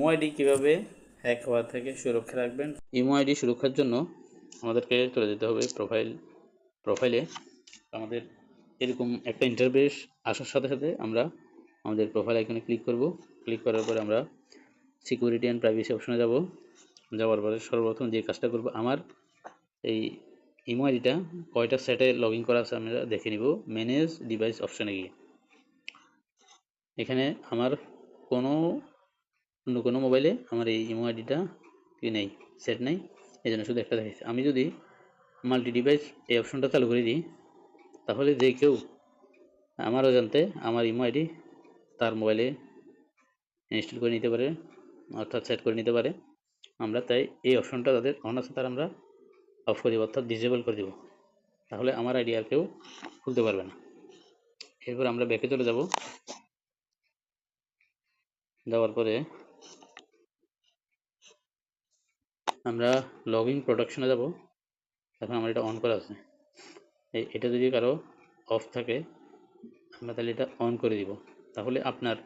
Imo ID কীভাবে hack হওয়া থেকে সুরক্ষা রাখবেন? ইমো আইডি সুরক্ষার জন্য আমাদেরকে চলে যেতে হবে প্রোফাইল প্রোফাইলে আমাদের এরকম একটা ইন্টারফেস আসার সাথে সাথে আমরা আমাদের প্রোফাইল আইকনে ক্লিক করব। ক্লিক করার পরে আমরা সিকিউরিটি অ্যান্ড প্রাইভেসি অপশনে যাব। যাওয়ার পরে সর্বপ্রথম যে কাজটা করব, আমার এই ইমো আইডিটা কয়টা সেটে লগ ইন করা আছে আমরা দেখে নিব। ম্যানেজ ডিভাইস অপশনে গিয়ে। এখানে আমার কোনো অন্য কোনো মোবাইলে আমার এই ইমো আইডিটা কি নেই সেট নেই এই জন্য শুধু একটা দেখাচ্ছি আমি যদি মাল্টি ডিভাইস এই অপশনটা চালু করে দিই, তাহলে যে কেউ আমারও জানতে আমার ইমো আইডি তার মোবাইলে ইনস্টল করে নিতে পারে, অর্থাৎ সেট করে নিতে পারে। আমরা তাই এই অপশনটা তাদের অন আছে, তার আমরা অফ করে দিব, অর্থাৎ ডিসেবল করে দিব। তাহলে আমার আইডি আর কেউ খুলতে পারবে না। এরপর আমরা ব্যাকে চলে যাব। যাওয়ার পরে আমরা লগ ইন প্রোডাকশনে যাব। এখন আমার এটা অন করা আছে। এটা যদি কারও অফ থাকে, আমরা তাহলে এটা অন করে দিব। তাহলে আপনার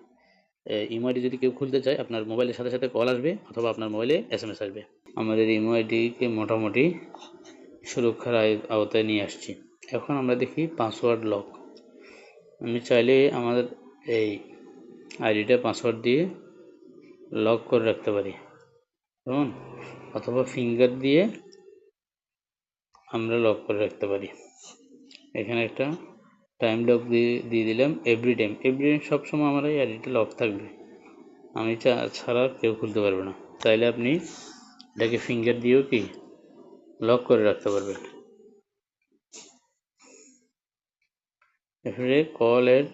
ইমো আইডি যদি কেউ খুলতে চায়, আপনার মোবাইলের সাথে সাথে কল আসবে, অথবা আপনার মোবাইলে এস এম এস আসবে। আমাদের ইমো আইডিকে মোটামুটি সুরক্ষার আওতায় নিয়ে আসছি। এখন আমরা দেখি পাসওয়ার্ড লক আমি চাইলে আমাদের এই আইডিটা পাসওয়ার্ড দিয়ে লক করে রাখতে পারি। কেমন? অথবা ফিঙ্গার দিয়ে আমরা লক করে রাখতে পারি। এখানে একটা টাইম লক দিয়ে দিয়ে দিলাম এভরি টাইম এভরি টাইম সবসময় আমার এই আইডিটা লক থাকবে। আমি চা- ছাড়া কেউ খুলতে পারবে না। তাইলে আপনি এটাকে ফিঙ্গার দিয়েও কি লক করে রাখতে পারবেন। এরপরে কল এর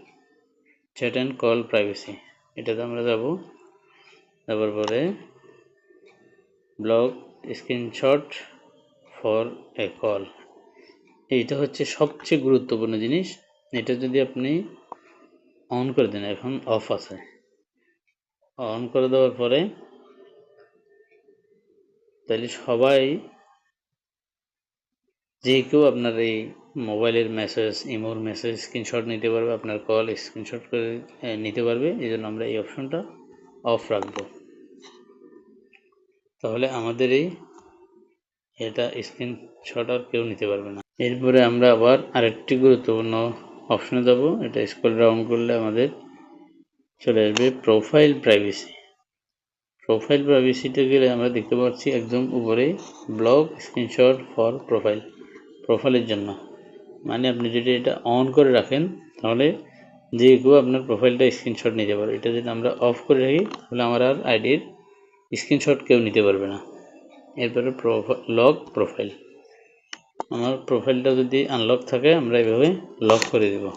চ্যাট অ্যান্ড কল প্রাইভেসি এটাতে আমরা যাব। যাবার পরে block screenshot for a call এইটা হচ্ছে সবচেয়ে গুরুত্বপূর্ণ জিনিস। এটা যদি আপনি অন করে দেন, এখন অফ আছে। অন করে দেওয়ার পরে তাহলে সবাই যে কেউ আপনার এই মোবাইলের মেসেজ ইমোর মেসেজ স্ক্রিনশট নিতে পারবে, আপনার কল স্ক্রিনশট করে নিতে পারবে। এই জন্য আমরা এই অপশনটা অফ রাখব। তাহলে আমাদের এই এটা স্ক্রিনশট আর কেউ নিতে পারবে না। এরপরে আমরা আবার আরেকটি গুরুত্বপূর্ণ অপশনে যাব। এটা স্ক্রল ডাউন করলে আমাদের চলে আসবে প্রোফাইল প্রাইভেসি প্রোফাইল প্রাইভেসিতে গেলে আমরা দেখতে পাচ্ছি একদম উপরে ব্লগ স্ক্রিনশট ফর প্রোফাইল প্রোফাইলের জন্য। মানে আপনি যদি এটা অন করে রাখেন, তাহলে যে কেউ আপনার প্রোফাইলটা স্ক্রিনশট নিতে পারবে। এটা যদি আমরা অফ করে রাখি, তাহলে আমার আর আইডির স্ক্রিনশট কেউ নিতে পারবে না। এরপরে লক প্রোফাইল আমার প্রোফাইলটা যদি আনলক থাকে, আমরা এভাবে লক করে দেব।